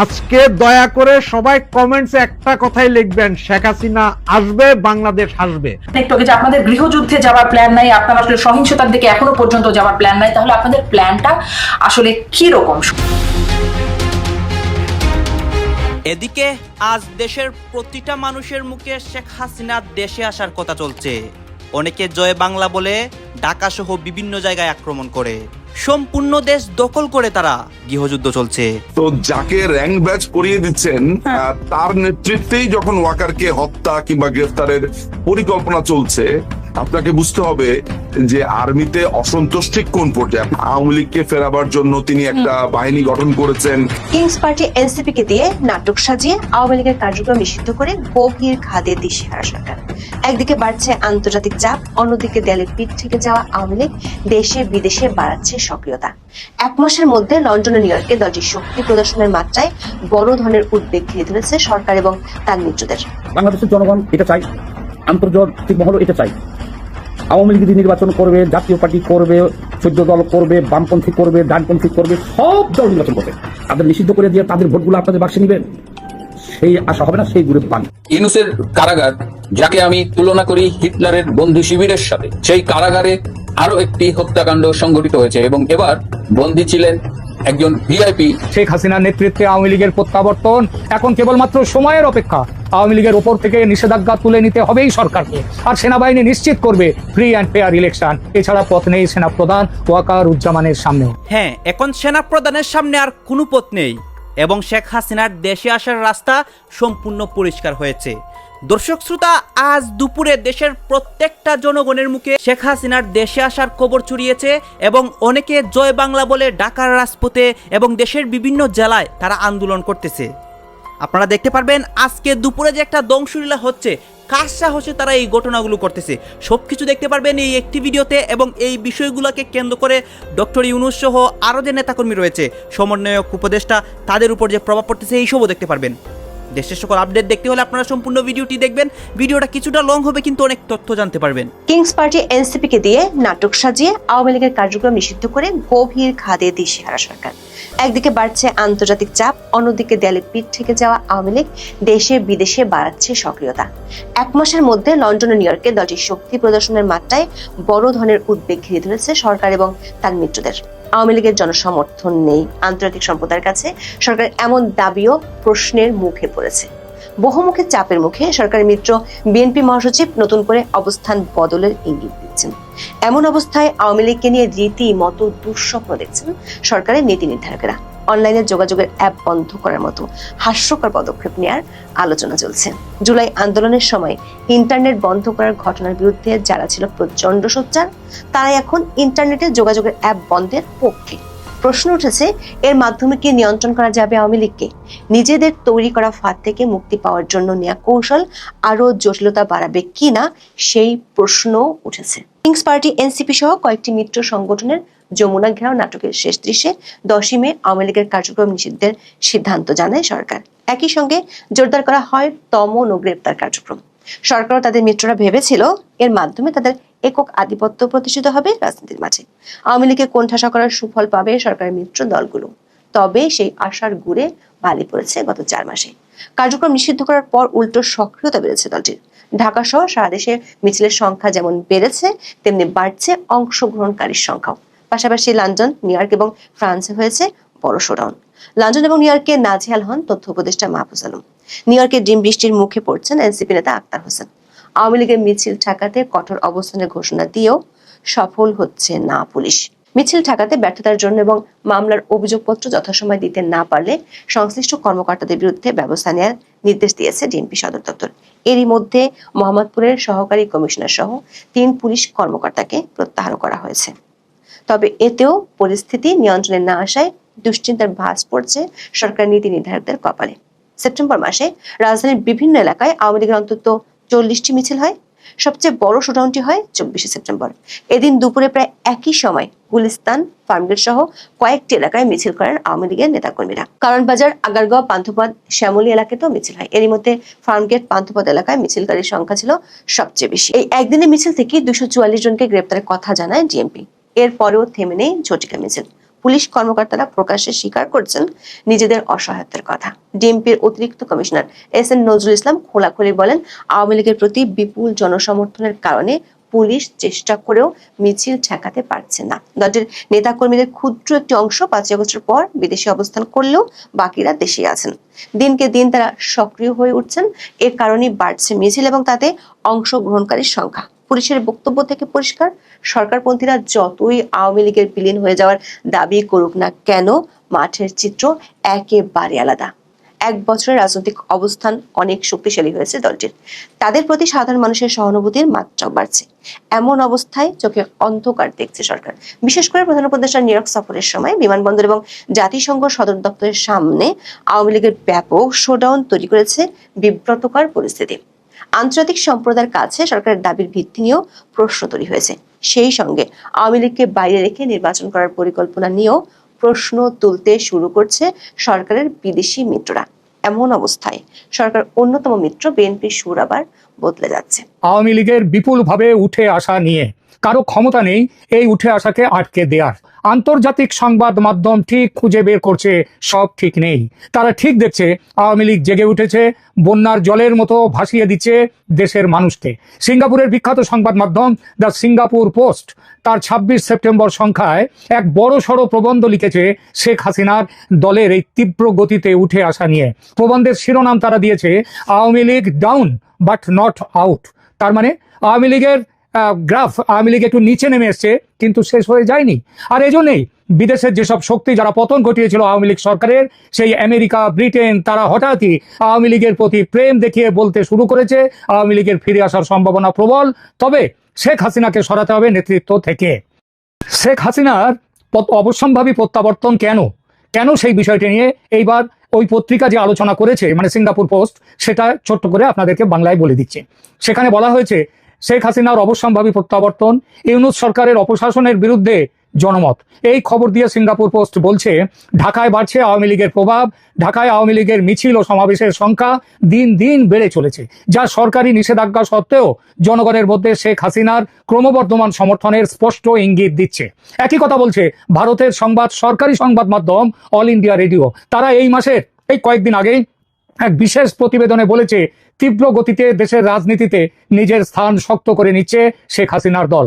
আজকে দয়া করে সবাই কমেন্টসে একটা কথাই লিখবেন শেখ হাসিনা আসবে বাংলাদেশ আসবে একটু যে আপনাদের গৃহযুদ্ধে যাওয়ার প্ল্যান নাই আপনার আসলে সহিংসতার দিকে এখনও পর্যন্ত যাওয়ার প্ল্যান নাই তাহলে আপনাদের প্ল্যানটা আসলে কি রকম এদিকে আজ দেশের প্রতিটা মানুষের মুখে শেখ হাসিনা দেশে আসার কথা চলছে। অনেকে জয় বাংলা বলে ঢাকা সহ বিভিন্ন জায়গায় আক্রমণ করে। সম্পূর্ণ দেশ দখল করে তারা গৃহযুদ্ধ চলছে। তো যাকে র্যাঙ্ক ব্যাচ করিয়ে দিচ্ছেন আহ, তার নেতৃত্বেই যখন ওয়াকারকে হত্যা কিংবা গ্রেফতারের পরিকল্পনা চলছে আপনাকে বুঝতে হবে যে আর্মিতে অসন্তোষ ঠিক কোন পর্যায়ে? আওয়ামী লীগকে ফেরাবার জন্য তিনি একটা বাহিনী গঠন করেছেন। কিংস পার্টি এনসিপি কে দিয়ে নাটক সাজিয়ে আওয়ামী লীগের কার্যক্রম নিষিদ্ধ করে গভীর খাদে দিশেহারা সরকার। একদিকে বাড়ছে আন্তর্জাতিক চাপ অন্যদিকে দেয়ালের পিঠ থেকে যাওয়া আওয়ামী লীগ দেশে বিদেশে বাড়াচ্ছে সক্রিয়তা। এক মাসের মধ্যে লন্ডন ও নিউ ইয়র্কে দলটির শক্তি প্রদর্শনের মাত্রায় বড় ধরনের উদ্বেগ ঘিরে ধরেছে সরকার এবং তার মিত্রদের। বাংলাদেশের জনগণ এটা চাই আন্তর্জাতিক মহল এটা চাই আওয়ামী লীগ যদি নির্বাচন করবে জাতীয় পার্টি করবে চোদ্দ দল করবে বামপন্থী করবে ডানপন্থী করবে সব দল নির্বাচন করবে। তাদের নিষিদ্ধ করে দিয়ে তাদের ভোটগুলো আপনাদের বাক্সে নেবেন। সেই আশা হবে না সেই গ্রুপ পান ইউনুসের কারাগার যাকে আমি তুলনা করি হিটলারের বন্ধু শিবিরের সাথে সেই কারাগারে আরও একটি হত্যাকাণ্ড সংঘটিত হয়েছে এবং এবার বন্দী ছিলেন একজন ভিআইপি। শেখ হাসিনার নেতৃত্বে আওয়ামী লীগের প্রত্যাবর্তন এখন কেবলমাত্র সময়ের অপেক্ষা। আওয়ামী লীগের ওপর থেকে নিষেধাজ্ঞা তুলে নিতে হবেই সরকারকে। আর সেনাবাহিনী নিশ্চিত করবে ফ্রি অ্যান্ড ফেয়ার ইলেকশন এছাড়া পথ নেই সেনা প্রধান ওয়াকার উজ্জামানের সামনেও। হ্যাঁ এখন সেনা প্রধানের সামনে আর কোনো পথ নেই এবং শেখ হাসিনার দেশে আসার রাস্তা সম্পূর্ণ পরিষ্কার হয়েছে। দর্শক শ্রোতা, আজ দুপুরে দেশের প্রত্যেকটা জনগণের মুখে শেখ হাসিনার দেশে আসার খবর ছড়িয়েছে এবং অনেকে জয় বাংলা বলে ঢাকার রাজপথে এবং দেশের বিভিন্ন জেলায় তারা আন্দোলন করতেছে। আপনারা দেখতে পারবেন আজকে দুপুরে যে একটা দংশুলীলা হচ্ছে, কার সাহসে তারা এই ঘটনাগুলো করতেছে। সব কিছু দেখতে পারবেন এই একটি ভিডিওতে এবং এই বিষয়গুলোকে কেন্দ্র করে ডক্টর ইউনুস সহ আরও যে নেতাকর্মী রয়েছে, সমন্বয়ক, উপদেষ্টা, তাদের উপর যে প্রভাব পড়তেছে, এইসবও দেখতে পারবেন। দেশের সকল আপডেট দেখতে হলে আপনারা সম্পূর্ণ ভিডিওটি দেখবেন। ভিডিওটা কিছুটা লং হবে, কিন্তু অনেক তথ্য জানতে পারবেন। কিংস পার্টি এনসিপি কে দিয়ে নাটক সাজিয়ে আওয়ামী লীগের কার্যক্রম নিষিদ্ধ করে গভীর খাদে দিশেহারা সরকার। একদিকে বাড়ছে আন্তর্জাতিক চাপ, অন্যদিকে দেয়ালে পিঠ থেকে যাওয়া আওয়ামী লীগ দেশে বিদেশে বাড়াচ্ছে সক্রিয়তা। এক মাসের মধ্যে লন্ডন ও নিউ ইয়র্কে দলটির শক্তি প্রদর্শনের মাত্রায় বড় ধরনের উদ্বেগ ঘিরে ধরেছে সরকার এবং তার মিত্রদের। আওয়ামী লীগের জনসমর্থন নেই আন্তর্জাতিক সম্প্রদায়ের কাছে। সরকার এমন দাবিও প্রশ্নের মুখে পড়েছে। বহুমুখী চাপের মুখে সরকারের মিত্র বিএনপি মহাসচিব নতুন করে অবস্থান বদলের ইঙ্গিত দিচ্ছেন। এমন অবস্থায় আওয়ামী লীগকে নিয়ে রীতিমতো দুঃস্বপ্ন দেখছেন সরকারের নীতি নির্ধারকেরা। অনলাইনে যোগাযোগের অ্যাপ বন্ধ করার মতো হাস্যকর পদক্ষেপ নেওয়ার আলোচনা চলছে। জুলাই আন্দোলনের সময় ইন্টারনেট বন্ধ করার ঘটনার বিরুদ্ধে যারা ছিল প্রচণ্ড সোচ্চার, তারাই এখন ইন্টারনেটে যোগাযোগের অ্যাপ বন্ধের পক্ষে। প্রশ্ন উঠেছে, এর মাধ্যমে কি নিয়ন্ত্রণ করা যাবে আওয়ামী লীগকে? নিজেদের তৈরি করা ফাঁদ থেকে মুক্তি পাওয়ার জন্য নেওয়া কৌশল আরও জটিলতা বাড়াবে কিনা সেই প্রশ্ন উঠেছে। কিংস পার্টি, এনসিপি সহ কয়েকটি মিত্র সংগঠনের যমুনা ঘেরাও নাটকের শেষ দৃশ্যে দশই মে আওয়ামী লীগের কার্যক্রম নিষিদ্ধের সিদ্ধান্ত জানায় সরকার। একই সঙ্গে জোরদার করা হয় তমন ও গ্রেপ্তার কার্যক্রম। সরকার ও তাদের মিত্ররা ভেবেছিল, এর মাধ্যমে তাদের একক আধিপত্য প্রতিষ্ঠিত হবে রাজনীতির মাঝে। আওয়ামী লীগকে কোণঠাসা করার সুফল পাবে সরকারের মিত্র দলগুলো। তবে সেই আশার গুড়ে বালি পড়েছে গত চার মাসে। কার্যক্রম নিষিদ্ধ করার পর উল্টো সক্রিয়তা বেড়েছে দলটির। ঢাকা সহ সারা দেশে মিছিলের সংখ্যা যেমন বেড়েছে, তেমনি বাড়ছে অংশগ্রহণকারীর সংখ্যাও। পাশাপাশি লন্ডন, নিউ ইয়র্ক এবং ফ্রান্সে হয়েছে বড় শোডাউন। লন্ডন এবং নিউ ইয়র্কে নাজেহাল হন তথ্য উপদেষ্টা মাহফুজ আলম। নিউ ইয়র্কে ডিম বৃষ্টির মুখে পড়ছেন এনসিপি নেতা আক্তার হোসেন। আওয়ামী লীগের মিছিল ঠেকাতে কঠোর অবস্থানের ঘোষণা দিয়েও সফল হচ্ছে না পুলিশ। মিছিল ঠেকাতে ব্যর্থতার জন্য এবং মামলার অভিযোগপত্র যথাসময় দিতে না পারলে সংশ্লিষ্ট কর্মকর্তাদের বিরুদ্ধে ব্যবস্থা নেওয়ার নির্দেশ দিয়েছে ডিএমপি সদর দপ্তর। এরই মধ্যে মোহাম্মদপুরের সহকারী কমিশনার সহ তিন পুলিশ কর্মকর্তাকে প্রত্যাহার করা হয়েছে। তবে এতেও পরিস্থিতি নিয়ন্ত্রণে না আসায় দুশ্চিন্তার ভাঁজ পড়ছে সরকার নীতি নির্ধারকদের কপালে। সেপ্টেম্বর মাসে রাজধানীর বিভিন্ন এলাকায় আওয়ামী লীগের অন্তত চল্লিশটি মিছিল হয়। সবচেয়ে বড় শোডাউনটি হয় চব্বিশে সেপ্টেম্বর। এদিন দুপুরে প্রায় একই সময় গুলিস্তান, ফার্মগেট সহ কয়েকটি এলাকায় মিছিল করেন আওয়ামী লীগের নেতাকর্মীরা। কারণ বাজার আগারগাঁও, পান্থপথ, শ্যামলী এলাকাতেও মিছিল হয়। এরই মধ্যে ফার্মগেট, পান্থপথ এলাকায় মিছিলকারীর সংখ্যা ছিল সবচেয়ে বেশি। এই একদিনের মিছিল থেকে দুশো জনকে গ্রেপ্তারের কথা জানায় ডিএমপি। এরপরেও থেমে নেই ঝটিকা মিছিল। পুলিশ কর্মকর্তারা প্রকাশ্যে স্বীকার করছেন নিজেদের অসহায়তার কথা। ডিএমপির অতিরিক্ত commissioner S N Nazrul Islam খোলাখুলি বলেন, আওয়ামী লীগের প্রতি বিপুল জনসমর্থনের কারণে পুলিশ চেষ্টা করেও মিছিল ঠেকাতে পারছে না। দলটির নেতাকর্মীদের ক্ষুদ্র একটি অংশ পাঁচ আগস্টের পর বিদেশে অবস্থান করলেও বাকিরা দেশে আছেন। দিনকে দিন তারা সক্রিয় হয়ে উঠছেন। এর কারণেই বাড়ছে মিছিল এবং তাতে অংশগ্রহণকারীর সংখ্যা। পুলিশের বক্তব্য থেকে পরিষ্কার, সরকারপন্থীরা যতই আওয়ামী লীগের বিলীন হয়ে যাওয়ার দাবি করুক না কেন, মাঠের চিত্র একেবারে আলাদা। এক বছরের রাজনৈতিক অবস্থান অনেক শক্তিশালী হয়েছে দলটির। তাদের প্রতি সাধারণ মানুষের সহানুভূতির মাত্রাও বাড়ছে। এমন অবস্থায় চোখে অন্ধকার দেখছে সরকার। বিশেষ করে প্রধান উপদেষ্টা নিয়োগ সফরের সময় বিমানবন্দর এবং জাতিসংঘ সদর দপ্তরের সামনে আওয়ামী লীগের ব্যাপক শোডাউন তৈরি করেছে বিব্রতকর পরিস্থিতি। আন্তর্জাতিক সম্প্রদায়ের কাছে সরকারের দাবির ভিত্তি নিয়েও প্রশ্ন তৈরি হয়েছে। সেই সঙ্গে আওয়ামী লীগকে বাইরে রেখে নির্বাচন করার পরিকল্পনা নিয়েও প্রশ্ন তুলতে শুরু করছে সরকারের বিদেশি মিত্ররা। এমন অবস্থায় সরকার অন্যতম মিত্র বিএনপির সুর আবার বদলে যাচ্ছে। আওয়ামী লীগের বিপুলভাবে উঠে আসা নিয়ে কারও ক্ষমতা নেই, এই উঠে আসাকে আটকে দেওয়ার আন্তর্জাতিক সংবাদ মাধ্যম ঠিক খুঁজে বের করছে, সব ঠিক নেই। তারা ঠিক দেখছে, আওয়ামী লীগ জেগে উঠেছে, বন্যার জলের মতো ভাসিয়ে দিচ্ছে দেশের মানুষকে। সিঙ্গাপুরের বিখ্যাত সংবাদ মাধ্যম দ্য সিঙ্গাপুর পোস্ট তার ছাব্বিশ সেপ্টেম্বর সংখ্যায় এক বড় সড়ো প্রবন্ধ লিখেছে শেখ হাসিনার দলের এই তীব্র গতিতে উঠে আসা নিয়ে। প্রবন্ধের শিরোনাম তারা দিয়েছে, Awami League down but not out তার মানে আওয়ামী লীগের গ্রাফ আওয়ামী লীগ একটু নিচে নেমে এসছে, কিন্তু শেষ হয়ে যায়নি। আর এজন্যই বিদেশের যেসব শক্তি যারা পতন ঘটিয়েছিল আওয়ামী লীগ সরকারের, সেই আমেরিকা, ব্রিটেন, তারা হঠাৎই আওয়ামী লীগের প্রতি প্রেম দেখিয়ে বলতে শুরু করেছে, আওয়ামী লীগের ফিরে আসার সম্ভাবনা প্রবল। তবে শেখ হাসিনাকে সরাতে হবে নেতৃত্ব থেকে। শেখ হাসিনার অবশ্যম্ভাবী প্রত্যাবর্তন কেন? কেন সেই বিষয়টি নিয়ে? এইবার ওই পত্রিকা যে আলোচনা করেছে মানে সিঙ্গাপুর পোস্ট, সেটা ছোট্ট করে আপনাদেরকে বাংলায় বলে দিচ্ছে। সেখানে বলা হয়েছে শেখ হাসিনার অবশ্যম্ভাবী প্রত্যাবর্তন, ইউনুস সরকারের অপশাসনের বিরুদ্ধে জনমত। এই খবর দিয়ে সিঙ্গাপুর পোস্ট বলছে, ঢাকায় বাড়ছে আওয়ামী লীগের প্রভাব, ঢাকায় আওয়ামী লীগের মিছিল ও সমাবেশের সংখ্যা দিন দিন বেড়ে চলেছে, যা সরকারি নিষেধাজ্ঞা সত্ত্বেও জনগণের মধ্যে শেখ হাসিনার ক্রমবর্ধমান সমর্থনের স্পষ্ট ইঙ্গিত দিচ্ছে। একই কথা বলছে, ভারতের সংবাদ সরকারি সংবাদ মাধ্যম অল ইন্ডিয়া রেডিও। তারা এই মাসের, এই কয়েকদিন আগেই এক বিশেষ প্রতিবেদনে বলেছে, তীব্র গতিতে দেশের রাজনীতিতে নিজের স্থান শক্ত করে নিচ্ছে শেখ হাসিনার দল।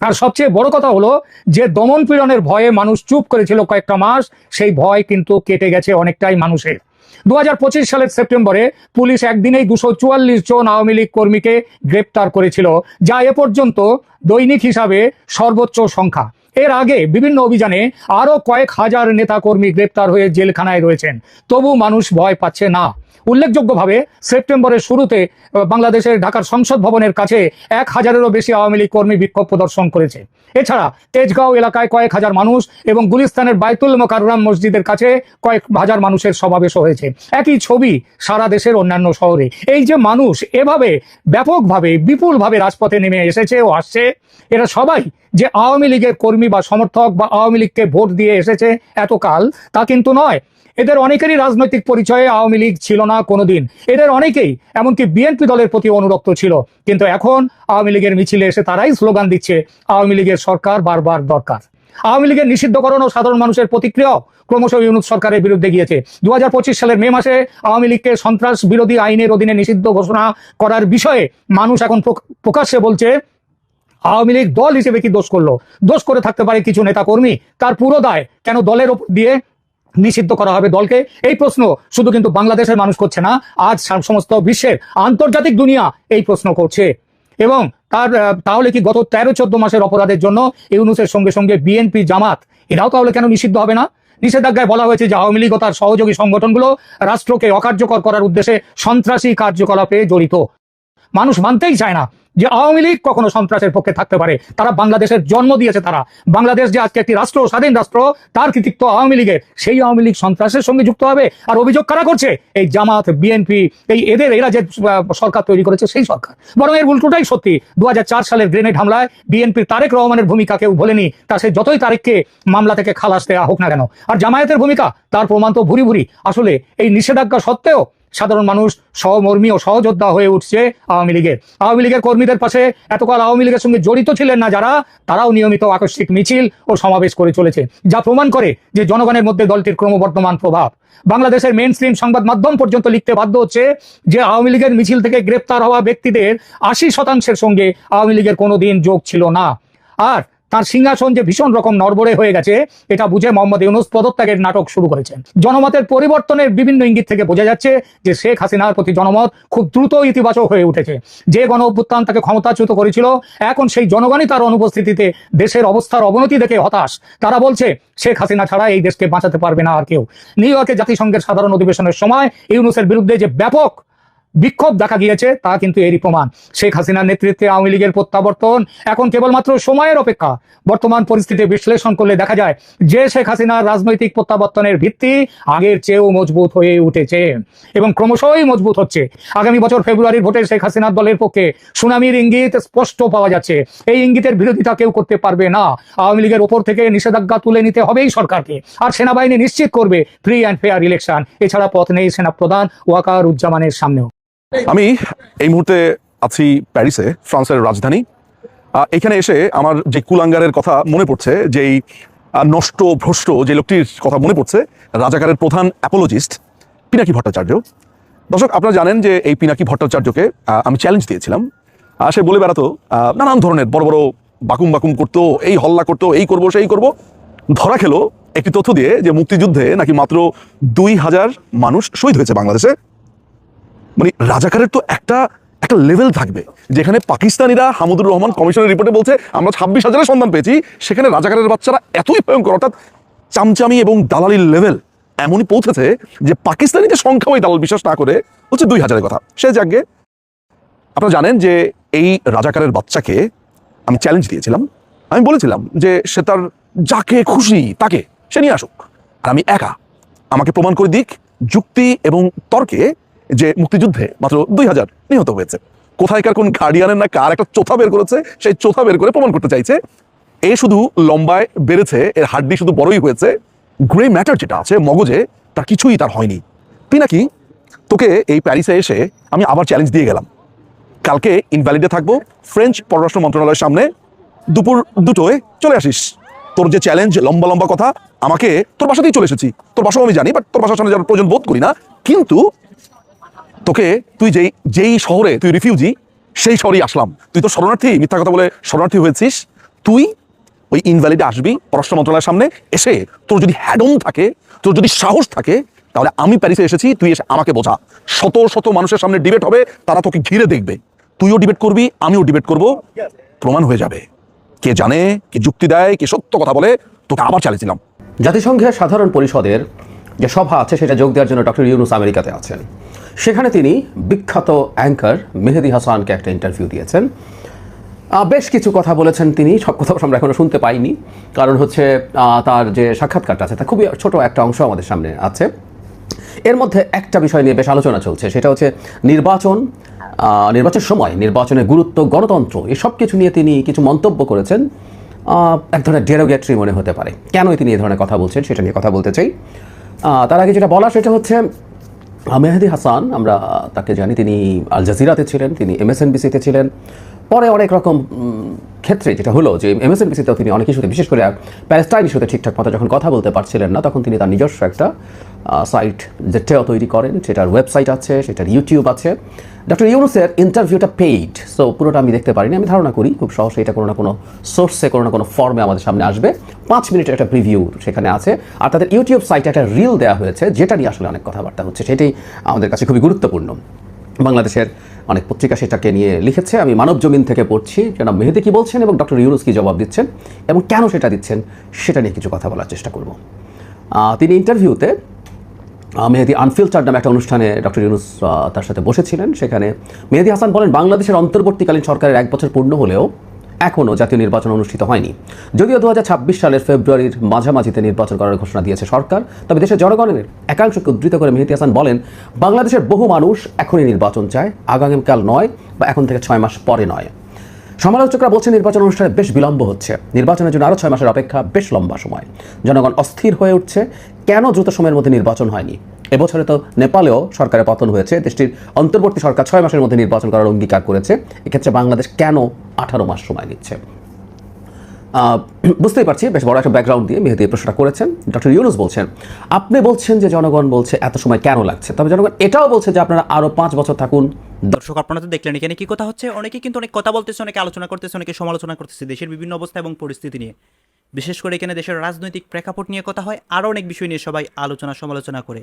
আর সবচেয়ে বড় কথা হলো, যে দমন পীড়নের ভয়ে মানুষ চুপ করেছিল কয়েকটা মাস, সেই ভয় কিন্তু কেটে গেছে অনেকটাই মানুষের। দু হাজার পঁচিশ সালের সেপ্টেম্বরে পুলিশ একদিনেই দুশো জন আওয়ামী লীগ কর্মীকে গ্রেপ্তার করেছিল, যা এ পর্যন্ত দৈনিক হিসাবে সর্বোচ্চ সংখ্যা। এর আগে বিভিন্ন অভিযানে আরও কয়েক হাজার নেতাকর্মী গ্রেপ্তার হয়ে জেলখানায় রয়েছেন। তবু মানুষ ভয় পাচ্ছে না। উল্লেখযোগ্যভাবে সেপ্টেম্বরের শুরুতে বাংলাদেশের ঢাকার সংসদ ভবনের কাছে এক হাজারেরও বেশি আওয়ামী লীগ কর্মী বিক্ষোভ প্রদর্শন করেছে। এছাড়া তেজগাঁও এলাকায় কয়েক হাজার মানুষ এবং গুলিস্তানের বাইতুল মোকাররাম মসজিদের কাছে কয়েক হাজার মানুষের সমাবেশও হয়েছে। একই ছবি সারা দেশের অন্যান্য শহরে। এই যে মানুষ এভাবে ব্যাপকভাবে, বিপুলভাবে রাজপথে নেমে এসেছে ও আসছে, এরা সবাই যে আওয়ামী লীগের কর্মী বা সমর্থক বা আওয়ামী লীগকে ভোট দিয়ে এসেছে এতকাল, তা কিন্তু নয়। এদের অনেকেরই রাজনৈতিক পরিচয়ে আওয়ামী লীগ ছিল না কোনোদিন। এদের অনেকেই এমনকি বিএনপি দলের প্রতি অনুরক্ত ছিল। কিন্তু এখন আওয়ামী লীগের মিছিলে এসে তারাই স্লোগান দিচ্ছে, আওয়ামী লীগের সরকার বারবার দরকার। আওয়ামী লীগের নিষিদ্ধকরণ ও সাধারণ মানুষের প্রতিক্রিয়াও ক্রমশ ইউনুস সরকারের বিরুদ্ধে গিয়েছে। দু হাজার পঁচিশ সালের মে মাসে আওয়ামী লীগকে সন্ত্রাস বিরোধী আইনের অধীনে নিষিদ্ধ ঘোষণা করার বিষয়ে মানুষ এখন প্রকাশ্যে বলছে আওয়ামী লীগ দল হিসেবে কি দোষ করল? দোষ করে থাকতে পারে কিছু নেতা কর্মী তার পুরো দায় কেন দলের দিয়ে নিষিদ্ধ করা হবে দলকে? এই প্রশ্ন শুধু কিন্তু বাংলাদেশের মানুষ করছে না, আজ সমস্ত বিশ্বের আন্তর্জাতিক দুনিয়া এই প্রশ্ন করছে। এবং তার তাহলে কি গত তেরো, চোদ্দ মাসের অপরাধের জন্য ইউনুসের সঙ্গে সঙ্গে বিএনপি, জামাত, এরাও তাহলে কেন নিষিদ্ধ হবে না? নিষেধাজ্ঞায় বলা হয়েছে যে আওয়ামী লীগ ও তার সহযোগী সংগঠনগুলো রাষ্ট্রকে অকার্যকর করার উদ্দেশ্যে সন্ত্রাসী কার্যকলাপে জড়িত। মানুষ মানতেই চায় না। যে আওয়ামী লীগ কখনো সন্ত্রাসের পক্ষে থাকতে পারে, তারা বাংলাদেশের জন্ম দিয়েছে তারা। বাংলাদেশ যে আজকে একটি রাষ্ট্র, স্বাধীন রাষ্ট্র, তার কৃতিত্ব আওয়ামী লীগের, সেই আওয়ামী লীগ সন্ত্রাসের সঙ্গে যুক্ত হবে। আর অভিযোগ কারা করছে? এই জামাত, বিএনপি, এই এদের, এরা যে সরকার তৈরি করেছে, সেই সরকার। বরং এর উল্টোটাই সত্যি দু হাজার চার সালের গ্রেনেড হামলায় বিএনপির তারেক রহমানের ভূমিকা কেউ ভোলেনি, তা সে যতই তারেককে মামলা থেকে খালাস দেওয়া হোক না কেন। আর জামায়াতের ভূমিকা, তার প্রমাণ তো ভুরি ভুরি। আসলে এই নিষেধাজ্ঞা সত্ত্বেও সাধারণ মানুষ, সহমর্মী ও সহযোদ্ধা হয়ে উঠছে আওয়ামী লীগের। আওয়ামী লীগের কর্মীদের পাশে এতকাল আওয়ামী লীগের সঙ্গে জড়িত ছিলেন না যারা, তারাও নিয়মিত আকস্মিক মিছিল ও সমাবেশ করে চলেছে, যা প্রমাণ করে যে জনগণের মধ্যে দলটির ক্রমবর্ধমান প্রভাব। বাংলাদেশের মেন স্ট্রিম সংবাদ মাধ্যম পর্যন্ত লিখতে বাধ্য হচ্ছে যে আওয়ামী লীগের মিছিল থেকে গ্রেপ্তার হওয়া ব্যক্তিদের আশি শতাংশের সঙ্গে আওয়ামী লীগের কোনো দিন যোগ ছিল না। আর তার সিংহাসন যে ভীষণ রকম নরবরে হয়ে গেছে, এটা বুঝে মোহাম্মদ ইউনুস পদত্যাগের নাটক শুরু করেছেন। জনমতের পরিবর্তনের বিভিন্ন ইঙ্গিত থেকে বোঝা যাচ্ছে যে শেখ হাসিনার প্রতি জনমত খুব দ্রুত ইতিবাচক হয়ে উঠেছে। যে গণ অভ্যুত্থান তাকে ক্ষমতাচ্যুত করেছিল, এখন সেই জনগণই তার অনুপস্থিতিতে দেশের অবস্থার অবনতি দেখে হতাশ। তারা বলছে, শেখ হাসিনা ছাড়া এই দেশকে বাঁচাতে পারবে না আর কেউ। নিউ ইয়র্কে জাতিসংঘের সাধারণ অধিবেশনের সময় ইউনুসের বিরুদ্ধে যে ব্যাপক বিক্ষোভ দেখা গিয়েছে, তা কিন্তু এরই প্রমাণ। শেখ হাসিনার নেতৃত্বে আওয়ামী লীগের প্রত্যাবর্তন এখন কেবলমাত্র সময়ের অপেক্ষা। বর্তমান পরিস্থিতি বিশ্লেষণ করলে দেখা যায়, যে শেখ হাসিনার রাজনৈতিক প্রত্যাবর্তনের ভিত্তি আগের চেয়েও মজবুত হয়ে উঠেছে এবং ক্রমশই মজবুত হচ্ছে। আগামী বছর ফেব্রুয়ারির ভোটে শেখ হাসিনার দলের পক্ষে সুনামির ইঙ্গিত স্পষ্ট পাওয়া যাচ্ছে। এই ইঙ্গিতের বিরোধিতা কেউ করতে পারবে না। আওয়ামী লীগের ওপর থেকে নিষেধাজ্ঞা তুলে নিতে হবেই সরকারকে। আর সেনাবাহিনী নিশ্চিত করবে ফ্রি অ্যান্ড ফেয়ার ইলেকশন এছাড়া পথ নেই সেনা প্রধান ওয়াকার উজ্জামানের সামনেও। আমি এই মুহূর্তে আছি প্যারিসে, ফ্রান্সের রাজধানী। এখানে এসে আমার যে কুলাঙ্গারের কথা মনে পড়ছে, যেই নষ্ট, ভ্রষ্ট যে লোকটির কথা মনে পড়ছে, রাজাকারের প্রধান অ্যাপোলজিস্ট পিনাকি ভট্টাচার্য। দর্শক, আপনারা জানেন যে এই পিনাকি ভট্টাচার্যকে আমি চ্যালেঞ্জ দিয়েছিলাম। সে বলে বেড়াতো নানান ধরনের বড় বড় বাকুম বাকুম করতো, এই হল্লা করতো, এই করব, সেই করব। ধরা খেলো একটি তথ্য দিয়ে যে মুক্তিযুদ্ধে নাকি মাত্র দুই হাজার মানুষ শহীদ হয়েছে বাংলাদেশে। মানে রাজাকারের তো একটা একটা লেভেল থাকবে। যেখানে পাকিস্তানিরা হামুদুর রহমান কমিশনের রিপোর্টে বলছে, আমরা ছাব্বিশ হাজারের সন্ধান পেয়েছি, সেখানে রাজাকারের বাচ্চারা এতই ভয়ঙ্কর, অর্থাৎ চামচামি এবং দালালির লেভেল এমনই পৌঁছেছে যে পাকিস্তানি যে সংখ্যা ওই দালাল বিশ্বাস না করে, হচ্ছে দুই হাজারের কথা। সে যাকে, আপনারা জানেন যে এই রাজাকারের বাচ্চাকে আমি চ্যালেঞ্জ দিয়েছিলাম। আমি বলেছিলাম যে সে তার যাকে খুশি তাকে সে নিয়ে আসুক। আর আমি একা, আমাকে প্রমাণ করে দিক, যুক্তি এবং তর্কে যে মুক্তিযুদ্ধে মাত্র দুই হাজার নিহত হয়েছে। কোথায়কার কোন গার্ডিয়ানের না কার একটা চোথা বের করেছে, সেই চোথা বের করে প্রমাণ করতে চাইছে। এ শুধু লম্বায় বেড়েছে, এর হাড্ডি শুধু বড়ই হয়েছে। গ্রে ম্যাটার যেটা আছে, মগজে, তার কিছুই তার হয়নি। পিনাকি তোকে এই প্যারিসে এসে আমি আবার চ্যালেঞ্জ দিয়ে গেলাম। কালকে ইনভ্যালিডে থাকব ফ্রেঞ্চ পররাষ্ট্র মন্ত্রণালয়ের সামনে, দুপুর দুটোয় চলে আসিস। তোর যে চ্যালেঞ্জ লম্বা লম্বা কথা, আমাকে তোর বাসাতেই চলে এসেছি। তোর বাসাও আমি জানি বাট তোর বাসার সামনে যাওয়ার প্রয়োজন বোধ করি না। কিন্তু তোকে, তুই যেই যেই শহরে তুই রিফিউজি সেই শহরেই আসলাম। তুই তো শরণার্থী, মিথ্যা কথা বলে শরণার্থী হয়েছিস। তুই ওই ইনভ্যালিডে আসবি পররাষ্ট্র মন্ত্রণালয়ের সামনে, এসে তোর যদি হ্যাডম থাকে, তোর যদি সাহস থাকে, তাহলে আমি প্যারিসে এসেছি, তুই এসে আমাকে বোঝা। শত শত মানুষের সামনে ডিবেট হবে, তারা তোকে ঘিরে দেখবে। তুইও ডিবেট করবি, আমিও ডিবেট করব। প্রমাণ হয়ে যাবে। কে জানে, কে যুক্তি দেয়, কে সত্য কথা বলে, তোকে আবার চালিয়েছিলাম জাতিসংঘের সাধারণ পরিষদের যে সভা আছে, সেটা যোগ দেওয়ার জন্য ডক্টর ইউনুস আমেরিকাতে আছেন। সেখানে তিনি বিখ্যাত অ্যাঙ্কার মেহেদি হাসানকে একটা ইন্টারভিউ দিয়েছেন। বেশ কিছু কথা বলেছেন তিনি, সব কথা আমরা এখনও শুনতে পাইনি। কারণ হচ্ছে তার যে সাক্ষাৎকারটা আছে, তা খুবই ছোট একটা অংশ আমাদের সামনে আছে। এর মধ্যে একটা বিষয় নিয়ে বেশ আলোচনা চলছে, সেটা হচ্ছে নির্বাচন নির্বাচনের সময় নির্বাচনের গুরুত্ব, গণতন্ত্র এসব কিছু নিয়ে তিনি কিছু মন্তব্য করেছেন। এক ধরনের ডেরোগেটরি মনে হতে পারে। কেন তিনি এ ধরনের কথা বলছেন, সেটা নিয়ে কথা বলতে চাই। তার আগে যেটা বলা সেটা হচ্ছে আহ, মেহেদি হাসান আমরা তাকে জানি তিনি আল জাজিরাতে ছিলেন তিনি এমএসএনবিসিতে ছিলেন। পরে অনেক রকম ক্ষেত্রে যেটা হলো যে এমএসএনবিসিতেও তিনি অনেক ইস্যুতে বিশেষ করে প্যালেস্টাইন ইস্যুতে ঠিকঠাক মতো যখন কথা বলতে পারছিলেন না তখন তিনি তার নিজস্ব একটা সাইট যেটাও তৈরি করেন সেটার ওয়েবসাইট আছে সেটার ইউটিউব আছে। ডক্টর ইউনুসের ইন্টারভিউটা পেইড সো পুরোটা আমি দেখতে পারিনি, আমি ধারণা করি খুব সহজে এটা কোনো না কোনো সোর্সে কোনো না কোনো ফর্মে আমাদের সামনে আসবে। পাঁচ মিনিটের একটা প্রিভিউ সেখানে আছে, আর তাদের ইউটিউব সাইটে একটা রিল দেওয়া হয়েছে, যেটা নিয়ে আসলে অনেক কথাবার্তা হচ্ছে সেটাই আমাদের কাছে খুবই গুরুত্বপূর্ণ। বাংলাদেশের অনেক পত্রিকা সেটাকে নিয়ে লিখেছে, আমি মানব জমিন থেকে পড়ছি, জনাব মেহেদি কি বলছেন এবং ডক্টর ইউনুস কি জবাব দিচ্ছেন, এবং কেন সেটা দিচ্ছেন, সেটা নিয়ে কিছু কথা বলার চেষ্টা করব। তিনি ইন্টারভিউতে মেহেদি আনফিল্টার নামে একটা অনুষ্ঠানে ডক্টর ইউনুস তার সাথে বসেছিলেন। সেখানে মেহেদি হাসান বলেন, বাংলাদেশের অন্তর্বর্তীকালীন সরকারের এক বছর পূর্ণ হলেও এখনও জাতীয় নির্বাচন অনুষ্ঠিত হয়নি। যদিও দু হাজার ছাব্বিশ সালের ফেব্রুয়ারির মাঝামাঝিতে নির্বাচন করার ঘোষণা দিয়েছে সরকার, তবে দেশের জনগণের একাংশকে উদ্ধৃত করে মেহেদি হাসান বলেন, বাংলাদেশের বহু মানুষ এখনই নির্বাচন চায়, আগামীকাল নয় বা এখন থেকে ছয় মাস পরে নয়। সমালোচকরা বলছেন নির্বাচন অনুষ্ঠানে বেশ বিলম্ব হচ্ছে। নির্বাচনের জন্য আরও ছয় মাসের অপেক্ষা বেশ লম্বা সময়। জনগণ অস্থির হয়ে উঠছে। কেন দ্রুত সময়ের মধ্যে নির্বাচন হয়নি? এবছরে তো নেপালেও সরকারের পতন হয়েছে। দেশটির অন্তর্বর্তী সরকার ছয় মাসের মধ্যে নির্বাচন করার অঙ্গীকার করেছে। এক্ষেত্রে বাংলাদেশ কেন আঠারো মাস সময় নিচ্ছে? বুঝতেই পারছি, বেশ বড় একটা ব্যাকগ্রাউন্ড দিয়ে মেহেদি প্রশ্নটা করেছেন। ডক্টর ইউনুস বলছেন, আপনি বলছেন যে জনগণ বলছে এত সময় কেন লাগছে, তবে জনগণ এটাও বলছে যে আপনারা আরও পাঁচ বছর থাকুন। দর্শক, আপনারা তো দেখলেন এখানে কি কথা হচ্ছে। অনেকে কিন্তু অনেক কথা বলতেছে, অনেকে আলোচনা করতেছে, অনেকে সমালোচনা করতেছে দেশের বিভিন্ন অবস্থা এবং পরিস্থিতি নিয়ে। বিশেষ করে এখানে দেশের রাজনৈতিক প্রেক্ষাপট নিয়ে কথা হয় আরও অনেক বিষয় নিয়ে সবাই আলোচনা সমালোচনা করে।